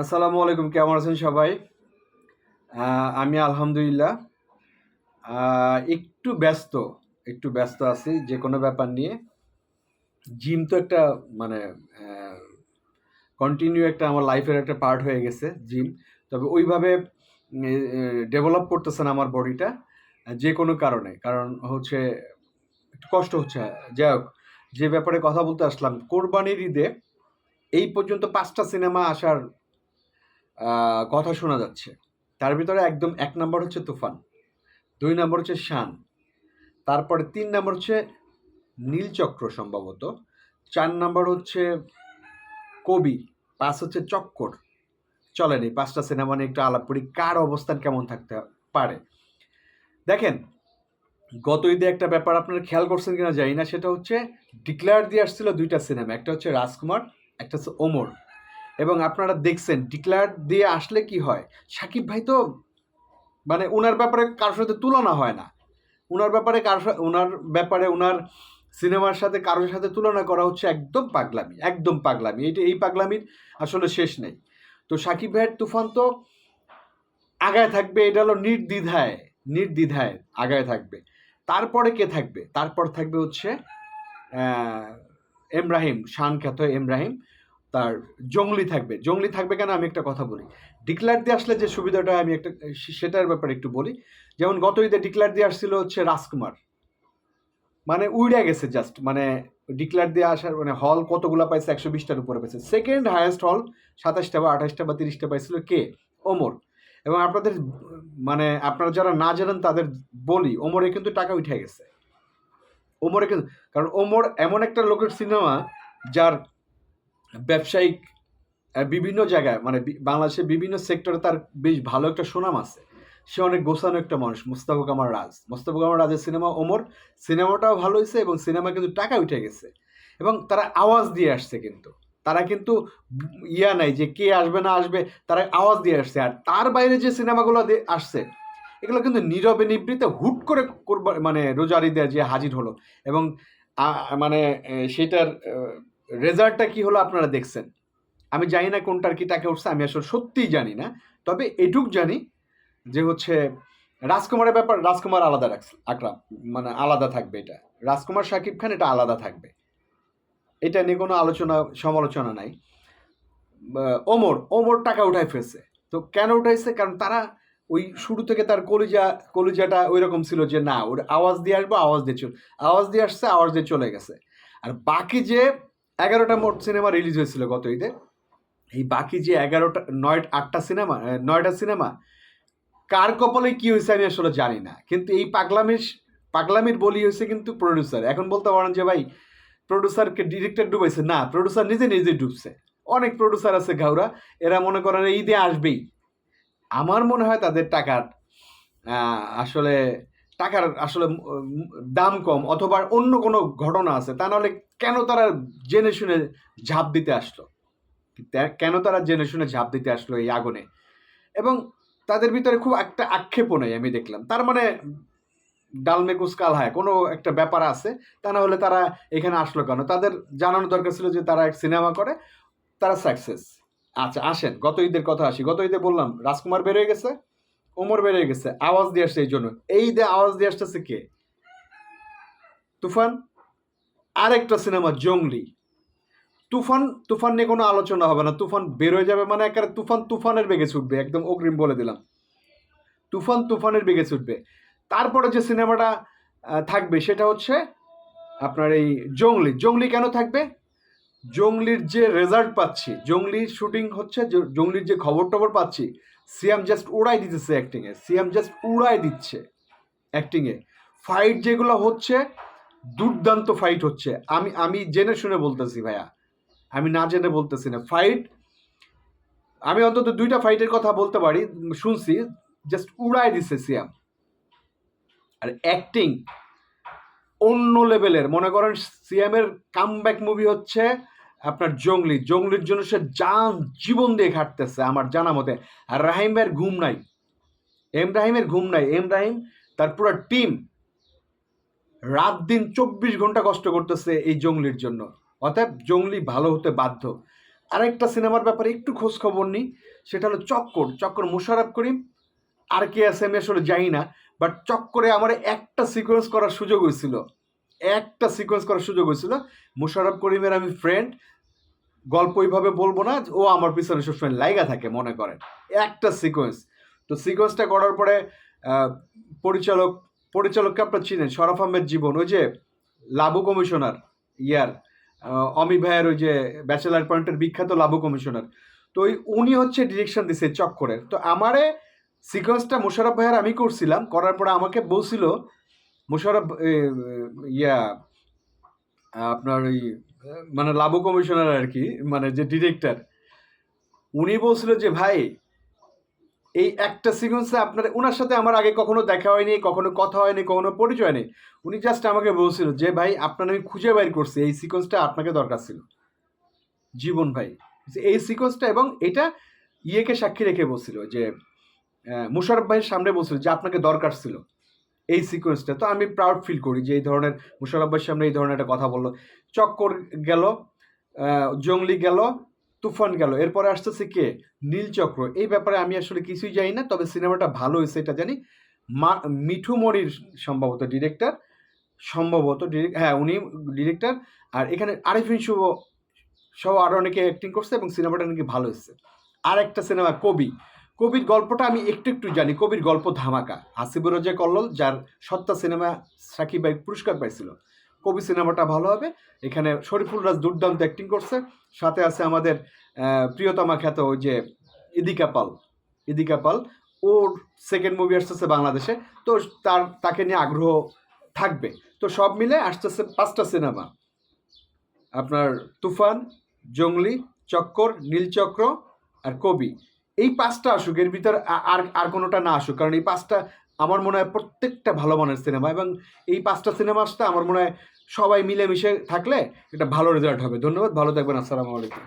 আসসালামু আলাইকুম, কেমন আছেন সবাই? আমি আলহামদুলিল্লাহ একটু ব্যস্ত একটু ব্যস্ত আছি যে কোনো ব্যাপার নিয়ে। জিম তো একটা মানে কন্টিনিউ একটা আমার লাইফের একটা পার্ট হয়ে গেছে, জিম। তবে ওইভাবে ডেভেলপ করতেছে না আমার বডিটা যে কোনো কারণে। কারণ হচ্ছে, একটু কষ্ট হচ্ছে। যাই হোক, যে ব্যাপারে কথা বলতে আসলাম, কোরবানির ঈদে এই পর্যন্ত পাঁচটা সিনেমা আসার কথা শোনা যাচ্ছে। তার ভিতরে একদম এক নম্বর হচ্ছে তুফান, দুই নম্বর হচ্ছে শান, তারপরে তিন নম্বর হচ্ছে নীলচক্র সম্ভবত, চার নম্বর হচ্ছে কবি, পাঁচ হচ্ছে চক্কর। চলেন এই পাঁচটা সিনেমা নিয়ে একটু আলাপ করি, কার অবস্থান কেমন থাকতে পারে? দেখেন, গত ঈদে একটা ব্যাপার আপনারা খেয়াল করছেন কিনা জানি না, সেটা হচ্ছে ডিক্লেয়ার দিয়ে আসছিল দুইটা সিনেমা, একটা হচ্ছে রাজকুমার, একটা হচ্ছে ওমর। এবং আপনারা দেখছেন ডিক্লেয়ার দিয়ে আসলে কি হয়? সাকিব ভাই তো মানে ওনার ব্যাপারে কারোর সাথে তুলনা হয় না। ওনার ব্যাপারে কারোর ওনার ব্যাপারে ওনার সিনেমার সাথে কারোর সাথে তুলনা করা হচ্ছে একদম পাগলামি একদম পাগলামি। এইটা এই পাগলামির আসলে শেষ নেই। তো সাকিব ভাইয়ের তুফান তো আগায় থাকবে, এটা হলো নির্দ্বিধায় নির্দ্বিধায় আগায় থাকবে। তারপরে কে থাকবে? তারপর থাকবে হচ্ছে এমরাহিম, শান খ্যাত এমরাহিম। তার জঙ্গলি থাকবে। জঙ্গলি থাকবে কেন? আমি একটা কথা বলি। ডিক্লার দিয়ে আসলে যে সুবিধাটা আমি একটা সেটার ব্যাপারে একটু বলি। যেমন গত ঈদে ডিক্লার দিয়ে আসছিল হচ্ছে রাজকুমার। মানে উইড়ে গেছে জাস্ট মানে ডিক্লার দিয়ে আসার মানে হল কতগুলো পাইছে? একশো বিশটার উপরে পাইছে। সেকেন্ড হায়েস্ট হল সাতাশটা বা আঠাশটা বা তিরিশটা পাইছিল কে? ওমর। এবং আপনাদের মানে আপনারা যারা না জানেন তাদের বলি, ওমরে কিন্তু টাকা উঠে গেছে। ওমরে কিন্তু, কারণ ওমর এমন একটা লোকের সিনেমা যার ব্যবসায়িক বিভিন্ন জায়গায় মানে বাংলাদেশের বিভিন্ন সেক্টরে তার বেশ ভালো একটা সুনাম আছে। সে অনেক গোছানো একটা মানুষ, মুস্তাফা কামাল রাজ। মুস্তাফা কামাল রাজের সিনেমা ওমর সিনেমাটাও ভালো হয়েছে এবং সিনেমা কিন্তু টাকা উঠে গেছে। এবং তারা আওয়াজ দিয়ে আসছে কিন্তু। তারা কিন্তু ইয়া নাই যে কে আসবে না আসবে, তারা আওয়াজ দিয়ে আসছে। আর তার বাইরে যে সিনেমাগুলো আসছে, এগুলো কিন্তু নীরবে নিবৃতে হুট করে মানে রোজারি দেয়া যে হাজির হলো। এবং মানে সেটার রেজাল্টটা কি হলো আপনারা দেখছেন। আমি জানি না কোনটার কি টাকা উঠছে, আমি আসলে সত্যিই জানি না। তবে এটুক জানি যে হচ্ছে রাজকুমারের ব্যাপার, রাজকুমার আলাদা রাখছে, আকরাম মানে আলাদা থাকবে এটা। রাজকুমার শাকিব খান এটা আলাদা থাকবে। এটা নিয়ে কোনো আলোচনা, সমালোচনা নাই। ওমর ওমর টাকা উঠাই ফেলছে। তো কেন উঠাইছে? কারণ তারা ওই শুরু থেকে তার কলিজা, কলিজাটা ওই রকম ছিল যে না, ওর আওয়াজ দিয়ে আসব, আওয়াজ দিয়ে চল, আওয়াজ দিয়ে আসছে, আওয়াজ দিয়ে চলে গেছে। আর বাকি যে এগারোটা মোট সিনেমা রিলিজ হয়েছিল গত ঈদে। এই বাকি যে এগারোটা নয় আটটা সিনেমা নয়টা সিনেমা, কার কপালে কি হয়েছে আমি আসলে জানি না। কিন্তু এই পাগলামির পাগলামির বলি হয়েছে কিন্তু প্রডিউসার এখন বলতে পারেন যে ভাই প্রডিউসারকে ডিরেক্টর ডুবাইছে। না প্রডিউসার নিজে নিজে ডুবছে। অনেক প্রডিউসার আছে ঘাউরা। এরা মনে করেন ঈদে আসবেই। আমার মনে হয় তাদের টাকার আসলে টাকার আসলে দাম কম অথবা অন্য কোনো ঘটনা আছে, তা নাহলে কেন তারা জেনে শুনে ঝাঁপ দিতে আসলো? কেন তারা জেনে শুনে ঝাঁপ দিতে আসলো এই আগুনে? এবং তাদের ভিতরে খুব একটা আক্ষেপও নেই আমি দেখলাম। তার মানে ডালমে কুসকাল হয়, কোনো একটা ব্যাপার আছে, তা না হলে তারা এখানে আসলো কেন? তাদের জানানো দরকার ছিল যে তারা এক সিনেমা করে, তারা সাকসেস। আচ্ছা আসেন, গত ঈদের কথা আসি, গত ঈদে বললাম, রাজকুমার বেরিয়ে গেছে। ওমর বেড়ে গেছে, আওয়াজ দিয়ে আসছে এই জন্য এই ঈদে আওয়াজ দিয়ে আসতেছে কে? তুফান? আরেকটা সিনেমা জঙ্গলি তুফান তুফান নিয়ে কোনো আলোচনা হবে না। তুফান বের হয়ে যাবে মানে একেবারে তুফান তুফানের বেগে ছুটবে, একদম অগ্রিম বলে দিলাম। তুফান তুফানের বেগে ছুটবে। তারপরে যে সিনেমাটা থাকবে সেটা হচ্ছে আপনার এই জঙ্গলি জঙ্গলি কেন থাকবে? জঙ্গলির যে রেজাল্ট পাচ্ছি জঙ্গলির শুটিং হচ্ছে জঙ্গলির যে খবর টবর পাচ্ছি সিএম জাস্ট উড়াই দিতেছে অ্যাক্টিংয়ে সিএম জাস্ট উড়াই দিচ্ছে অ্যাক্টিংয়ে ফাইট যেগুলো হচ্ছে, দুর্দান্ত ফাইট হচ্ছে। আমি আমি জেনে শুনে বলতেছি ভাইয়া, আমি না জেনে বলতেছি না। ফাইট আমি অন্তত দুইটা ফাইটের কথা বলতে পারি, শুনছি জাস্ট উড়াই দিচ্ছে সিয়াম। আর অ্যাক্টিং অন্য লেভেলের মনে করেন সিয়ামের কামব্যাক মুভি হচ্ছে আপনার জঙ্গলি, জঙ্গলির জন্য সে জান জীবন দিয়ে খাটতেছে আমার জানা মতে। আর রাহিমের ঘুম নাই। এম রাহিমের ঘুম নাই। এম রাহিম তার পুরো টিম রাত দিন চব্বিশ ঘণ্টা কষ্ট করতেছে এই জঙ্গলির জন্য। অতএব জঙ্গলি ভালো হতে বাধ্য। আরেকটা সিনেমার ব্যাপারে একটু খোঁজ খবর নিই। সেটা হলো চক্কর। চক্কর মুশারফ করিম। আর কে আছে আমি আসলে জানি না বাট চক্করে আমার একটা সিকোয়েন্স করার সুযোগ হয়েছিল। একটা সিকোয়েন্স করার সুযোগ হয়েছিল। মুশারফ করিমের আমি ফ্রেন্ড গল্প ওইভাবে বলব না, ও আমার পিছনে সবসময় লাইগা থাকে, মনে করেন। একটা সিকোয়েন্স তো সিকোয়েন্সটা করার পরে পরিচালক, পরিচালককে আপনার চিনেন, শরফ আহমেদ জীবন, ওই যে লাবু কমিশনার ইয়ার অমি ভাইয়ের ওই যে ব্যাচেলার পয়েন্টের বিখ্যাত লাবু কমিশনার। তো ওই উনি হচ্ছে ডিরেকশন দিছে চক্করের। তো আমারে সিকোয়েন্সটা মোশারফ ভাইয়ের আমি করছিলাম, করার পরে আমাকে বলছিল মোশারফ ইয়া, আপনার ওই মানে লাবু কমিশনার আর কি মানে যে ডিরেক্টর, উনি বলছিল যে, ভাই, এই একটা সিকোয়েন্সে আপনার ওনার সাথে আমার আগে কখনো দেখা হয়নি, কখনো কথা হয়নি, কখনো পরিচয় নেই উনি জাস্ট আমাকে বলছিল যে, ভাই, আপনার আমি খুঁজে বাইর করছি, এই সিকোয়েন্সটা আপনাকে দরকার ছিল। জীবন ভাই এই সিকোয়েন্সটা এবং এটা ইয়েকে সাক্ষী রেখে বলছিল যে মুশারফ ভাইয়ের সামনে বলছিল যে, আপনাকে দরকার ছিল। এই সিকোয়েন্সটা তো আমি প্রাউড ফিল করি যে এই ধরনের মুশারফ ভাইয়ের সামনে এই ধরনের একটা কথা বলল। চক্কর গেল জঙ্গলি গেল, তুফান গেল, এরপরে আসতেছে কে? নীলচক্র এই ব্যাপারে আমি আসলে কিছুই জানি না, তবে সিনেমাটা ভালো হয়েছে এটা জানি। মা, মিঠু মনির সম্ভবত ডিরেক্টর সম্ভবত হ্যাঁ উনি ডিরেক্টর আর এখানে আরিফিন শুভ সহ আরও অনেকে অ্যাক্টিং করছে এবং সিনেমাটা নাকি ভালো হয়েছে। আর একটা সিনেমা, কবি। কবির গল্পটা আমি একটু একটু জানি। কবির গল্প ধামাকা। হাসিবুর রাজা কল্লোল, যার সত্তা সিনেমা সাকিব ভাই পুরস্কার পাইছিল। কবি সিনেমাটা ভালো হবে। এখানে শরীফুল রাজ দুর্দান্ত অ্যাক্টিং করছে। সাথে আছে আমাদের প্রিয়তমা খ্যাত ওই যে ইদিকা পাল। ইদিকা পাল, ওর সেকেন্ড মুভি আসতেছে বাংলাদেশে। তো তার, তাকে নিয়ে আগ্রহ থাকবে। তো সব মিলে আসতেছে পাঁচটা সিনেমা। আপনার তুফান, জঙ্গলি, চক্কর, নীলচক্র আর কবি। এই পাঁচটা আসুক, এর ভিতর আর আর কোনোটা না আসুক, কারণ এই পাঁচটা আমার মনে হয় প্রত্যেকটা ভালো মানের সিনেমা এবং এই পাঁচটা সিনেমা আসতে আমার মনে হয় সবাই মিলেমিশে থাকলে এটা ভালো রেজাল্ট হবে। ধন্যবাদ, ভালো থাকবেন, আসসালামু আলাইকুম।